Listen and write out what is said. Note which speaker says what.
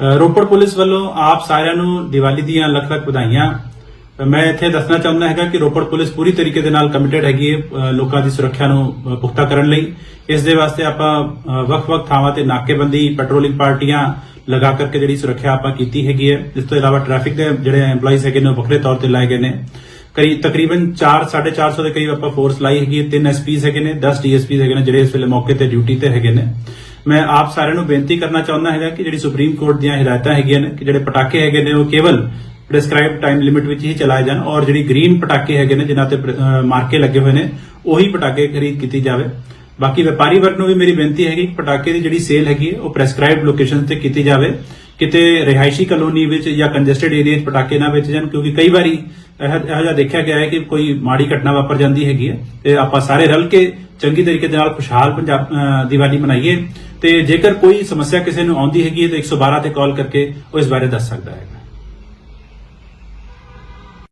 Speaker 1: Ropar police ਵੱਲੋਂ ਆਪ ਸਾਰਿਆਂ ਨੂੰ ਦੀਵਾਲੀ ਦੀਆਂ ਲੱਖ ਲੱਖ ਵਧਾਈਆਂ। ਮੈਂ ਇੱਥੇ ਦੱਸਣਾ ਚਾਹੁੰਦਾ ਹੈਗਾ ਕਿ ਰੋਪੜ ਪੁਲਿਸ ਪੂਰੀ ਤਰੀਕੇ ਦੇ ਨਾਲ ਕਮਿਟਡ ਹੈਗੀ ਹੈ ਲੋਕਾਂ ਦੀ ਸੁਰੱਖਿਆ ਨੂੰ ਪੁਖਤਾ ਕਰਨ ਲਈ। ਇਸ ਦੇ ਵਾਸਤੇ ਆਪਾਂ ਵੱਖ-ਵੱਖ ਥਾਵਾਂ ਤੇ ਨਾਕੇਬੰਦੀ ਪੈਟਰੋਲਿੰਗ ਪਾਰਟੀਆਂ ਲਗਾ ਕਰਕੇ ਜਿਹੜੀ ਸੁਰੱਖਿਆ ਆਪਾਂ ਕੀਤੀ ਹੈਗੀ ਹੈ, ਇਸ ਤੋਂ ਇਲਾਵਾ ਟ੍ਰੈਫਿਕ ਦੇ ਜਿਹੜੇ EMPLOYEES ਹੈਗੇ ਨੇ ਵੱਖਰੇ ਤੌਰ ਤੇ ਲਾਏ ਗਏ ਨੇ। ਕਈ ਤਕਰੀਬਨ 4 450 ਦੇ ਕਰੀਬ ਆਪਾਂ ਫੋਰਸ ਲਾਈ ਹੈਗੀ ਹੈ, ਤਿੰਨ ਐਸਪੀਸ ਹੈਗੇ ਨੇ 10 ਡੀਐਸਪੀਸ ਹੈਗੇ ਨੇ, ਜਿਹੜੇ ਇਸ ਵੇਲੇ ਮੌਕੇ ਤੇ ਡਿਊਟੀ ਤੇ ਹੈਗੇ ਨੇ। ਮੈਂ ਆਪ ਸਾਰਿਆਂ ਨੂੰ ਬੇਨਤੀ ਕਰਨਾ ਚਾਹੁੰਦਾ ਹੈਗਾ ਕਿ ਜਿਹੜੀ ਸੁਪਰੀਮ ਕੋਰਟ ਦੀਆਂ ਹਦਾਇਤਾਂ ਹੈਗੀਆਂ ਨੇ, ਕਿ ਜਿਹੜੇ ਪਟਾਕੇ ਹੈਗੇ ਨੇ, ਉਹ ਕੇਵਲ ਪ੍ਰੈਸਕ੍ਰਾਈਬ ਟਾਈਮ ਲਿਮਿਟ ਵਿੱਚ ਹੀ ਚਲਾਏ ਜਾਣ ਔਰ ਜਿਹੜੀ ਗ੍ਰੀਨ ਪਟਾਕੇ ਹੈਗੇ ਨੇ, ਜਿਨ੍ਹਾਂ ਤੇ ਮਾਰਕੇ ਲੱਗੇ ਹੋਏ ਨੇ, ਉਹੀ ਪਟਾਕੇ ਖਰੀਦ ਕੀਤੀ ਜਾਵੇ। ਬਾਕੀ ਵਪਾਰੀ ਵਰਗ ਨੂੰ ਵੀ ਮੇਰੀ ਬੇਨਤੀ ਹੈਗੀ ਕਿ ਪਟਾਕੇ ਦੀ ਜਿਹੜੀ ਸੇਲ ਹੈਗੀ ਹੈ, ਉਹ ਪ੍ਰੈਸਕ੍ਰਾਈਬਡ ਲੋਕੇਸ਼ਨ ਤੇ ਕੀਤੀ ਜਾਵੇ। ਕਿਤੇ ਰਿਹਾਇਸ਼ੀ ਕਲੋਨੀ ਵਿੱਚ ਜਾਂ ਕੰਜੈਸਟਡ ਏਰੀਆ ਵਿੱਚ ਪਟਾਕੇ ਨਾ ਵੇਚੇ ਜਾਣ, ਕਿਉਂਕਿ ਕਈ ਵਾਰੀ ਇਹੋ ਜਿਹਾ ਦੇਖਿਆ ਗਿਆ ਹੈ ਕਿ ਕੋਈ ਮਾੜੀ ਘਟਨਾ ਵਾਪਰ ਜਾਂਦੀ ਹੈਗੀ ਹੈ ਤੇ ਆਪਾਂ ਸਾਰੇ ਰਲ ਕੇ ਚੰਗੀ ਤਰੀਕੇ ਦੇ ਨਾਲ ਖੁਸ਼ਹਾਲ ਪੰਜਾਬ ਦੀਵਾਲੀ ਮਨਾਈਏ। ਤੇ ਜੇਕਰ ਕੋਈ ਸਮੱਸਿਆ ਕਿਸੇ ਨੂੰ ਆਉਂਦੀ ਹੈਗੀ ਹੈ ਤਾਂ 112 ਤੇ ਕਾਲ ਕਰਕੇ ਉਹ ਇਸ ਬਾਰੇ ਦੱਸ ਸਕਦਾ ਹੈ